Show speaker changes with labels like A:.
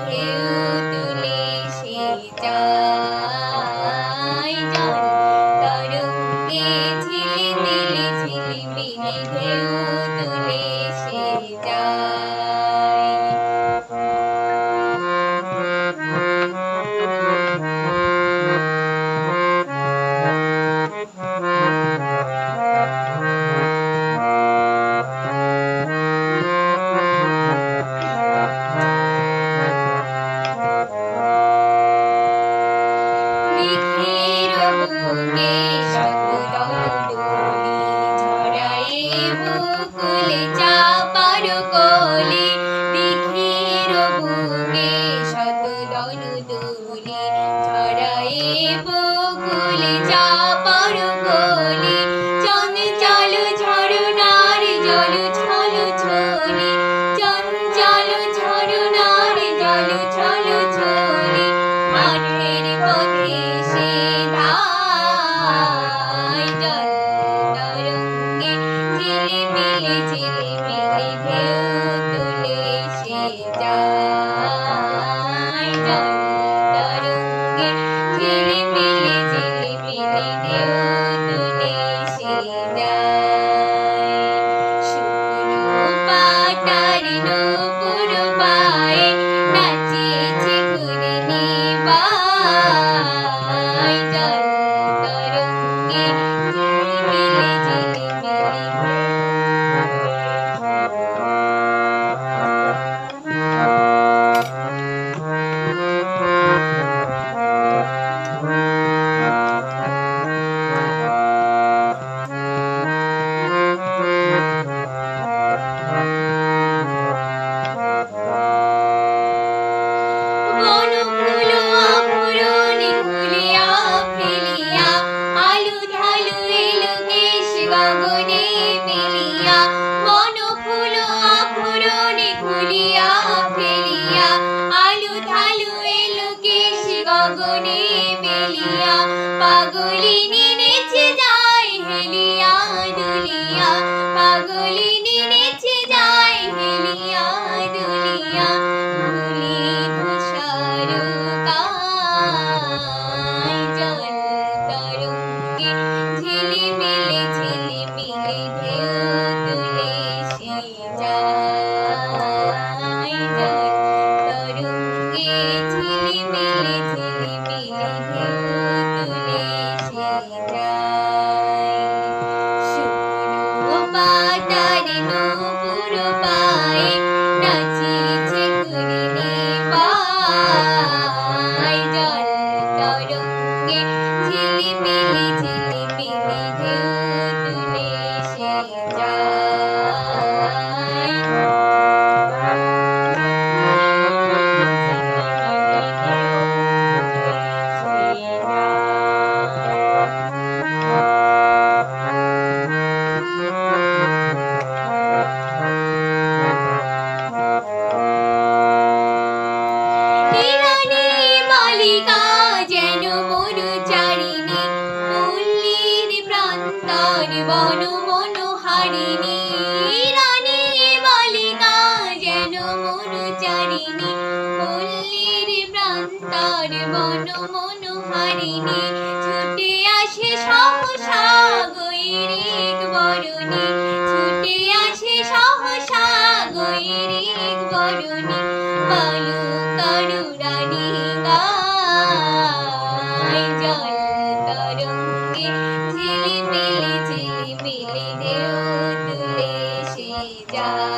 A: ঢেউ তুলে সে যায় তরঙ্গে ঝিলিমিলি ঝিলিমিলি ঢেউ তুলে বকুলে চাপার কলি মেঘের বুকে শতদলদলি ঝরায়ে বকুলে চাপার কলি, চঞ্চল ঝরনার জল ছল ছলি, চঞ্চল ঝরনার জল Knock, knock, knock, knock, knock, গগনে মেলিয়া পাগলিনী পাতার নূপুর পায়ে। নাচিছে ইরানি মালিকা যেন মরুচারিণী পল্লীর প্রান্তর বন মনোহারিণী। ইরানি মালিকা যেন মরুচারিণী পল্লীর প্রান্তর বন মনোহারিণী। ছুটে আসে সহসা গৈরিক বরণী, ছুটে আসে সহসা গৈরিক বরণী। বালু সে